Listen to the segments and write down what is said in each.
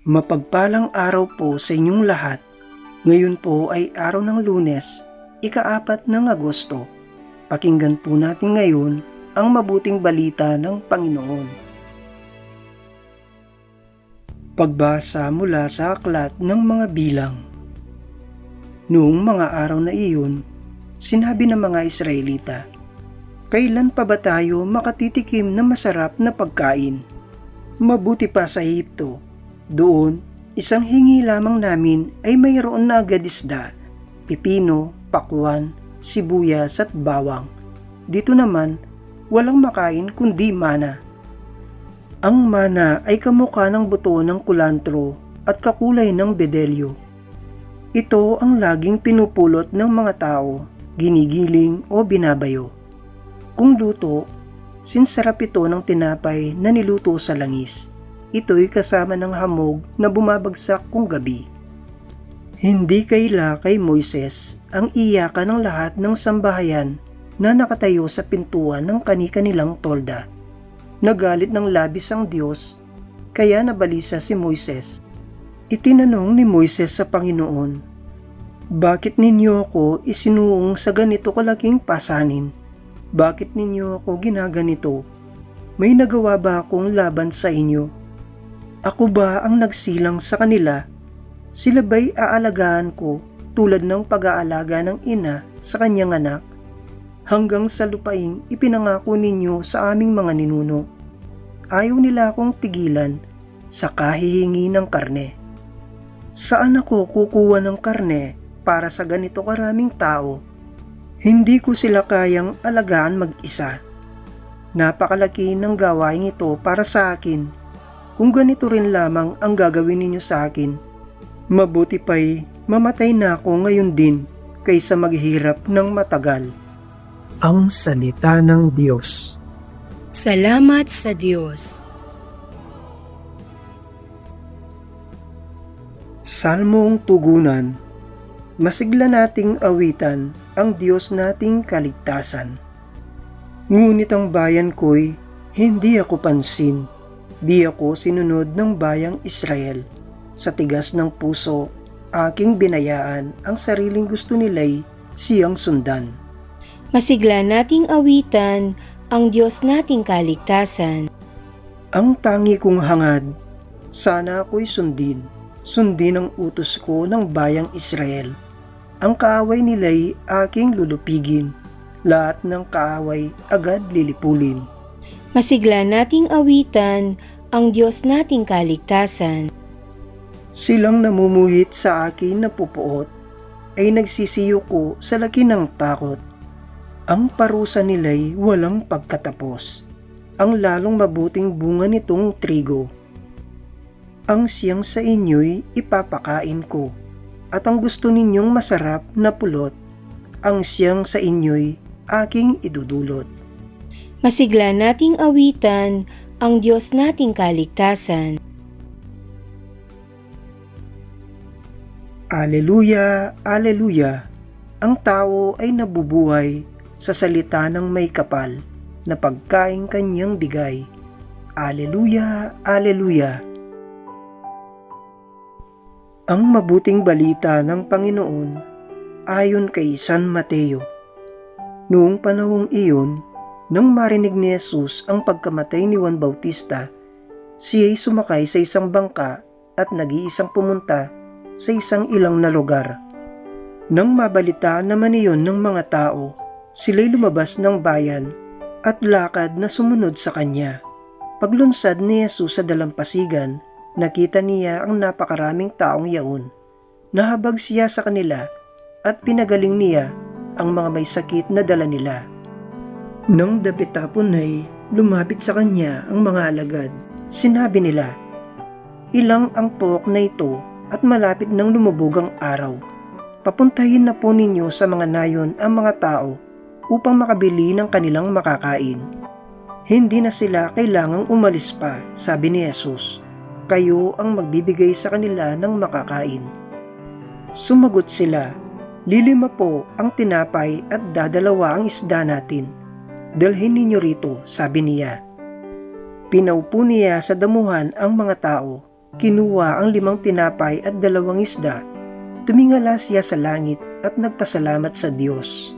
Mapagpalang araw po sa inyong lahat. Ngayon po ay araw ng lunes, ikaapat ng Agosto. Pakinggan po natin ngayon ang mabuting balita ng Panginoon. Pagbasa mula sa aklat ng mga bilang. Noong mga araw na iyon, sinabi ng mga Israelita, Kailan pa ba tayo makatitikim ng masarap na pagkain? Mabuti pa sa Ehipto. Doon, isang hingi lamang namin ay mayroon na agad isda, pipino, pakwan, sibuyas at bawang. Dito naman, walang makain kundi mana. Ang mana ay kamukha ng buto ng kulantro at kakulay ng bedelyo. Ito ang laging pinupulot ng mga tao, ginigiling o binabayo. Kung luto, sinsarap ito ng tinapay na niluto sa langis. Ito'y kasama ng hamog na bumabagsak kung gabi. Hindi kaila kay Moises ang iyakan ng lahat ng sambahayan na nakatayo sa pintuan ng kani-kanilang tolda. Nagalit ng labis ang Diyos, kaya nabalisa si Moises. Itinanong ni Moises sa Panginoon, Bakit ninyo ako isinuong sa ganito kalaking pasanin? Bakit ninyo ako ginaganito? May nagawa ba akong laban sa inyo? Ako ba ang nagsilang sa kanila? Sila ba'y aalagaan ko tulad ng pag-aalaga ng ina sa kanyang anak? Hanggang sa lupaing ipinangako ninyo sa aming mga ninuno. Ayaw nila akong tigilan sa kahihingi ng karne. Saan ako kukuha ng karne para sa ganito karaming tao? Hindi ko sila kayang alagaan mag-isa. Napakalaki ng gawain ito para sa akin. Kung ganito rin lamang ang gagawin ninyo sa akin, mabuti pa'y mamatay na ako ngayon din kaysa maghirap ng matagal. Ang Salita ng Diyos Salamat sa Diyos. Salmong Tugunan Masigla nating awitan ang Diyos nating kaligtasan. Ngunit ang bayan ko'y hindi ako pansin. Di ako sinunod ng bayang Israel. Sa tigas ng puso, aking binayaan ang sariling gusto nila'y siyang sundan. Masigla nating awitan ang Diyos nating kaligtasan. Ang tangi kong hangad, sana ako'y sundin. Sundin ang utos ko ng bayang Israel. Ang kaaway nila'y aking lulupigin. Lahat ng kaaway agad lilipulin. Masigla nating awitan ang Diyos nating kaligtasan. Silang namumuhit sa akin na pupuot ay nagsisiyo ko sa laki ng takot. Ang parusa nila'y walang pagkatapos. Ang lalong mabuting bunga nitong trigo. Ang siyang sa inyo'y ipapakain ko. At ang gusto ninyong masarap na pulot, ang siyang sa inyo'y aking idudulot. Masigla nating awitan ang Diyos nating kaligtasan. Aleluya, Aleluya! Ang tao ay nabubuhay sa salita ng may kapal na pagkain kanyang bigay. Aleluya, Aleluya! Ang mabuting balita ng Panginoon ayon kay San Mateo. Noong panahong iyon, nang marinig ni Jesus ang pagkamatay ni Juan Bautista, siya'y sumakay sa isang bangka at nag-iisang pumunta sa isang ilang na lugar. Nang mabalita naman iyon ng mga tao, sila'y lumabas ng bayan at lakad na sumunod sa kanya. Paglunsad ni Jesus sa dalampasigan, nakita niya ang napakaraming taong yaon. Nahabag siya sa kanila at pinagaling niya ang mga may sakit na dala nila. Nang dapitapon ay lumapit sa kanya ang mga alagad, sinabi nila, Ilang ang pook na ito at malapit nang lumubog ang araw. Papuntahin na po ninyo sa mga nayon ang mga tao upang makabili ng kanilang makakain. Hindi na sila kailangang umalis pa, sabi ni Jesus. Kayo ang magbibigay sa kanila ng makakain. Sumagot sila, Lilima po ang tinapay at dadalawa ang isda natin. Dalhin ninyo rito, sabi niya. Pinaupo niya sa damuhan ang mga tao kinuha ang limang tinapay at dalawang isda, tumingala siya sa langit at nagpasalamat sa Diyos.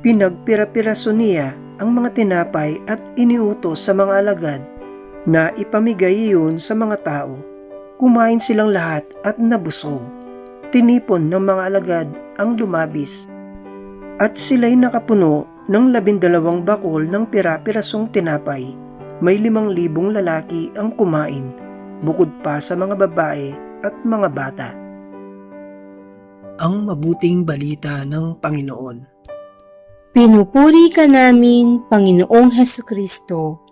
Pinagpira-piraso niya ang mga tinapay at iniutos sa mga alagad na ipamigay iyon sa mga tao. Kumain silang lahat at nabusog. Tinipon ng mga alagad ang lumabis at sila'y nakapuno ng labindalawang bakol ng pira-pirasong tinapay. May limang libong lalaki ang kumain, bukod pa sa mga babae at mga bata. Ang mabuting balita ng Panginoon. Pinupuri ka namin, Panginoong Heso Kristo.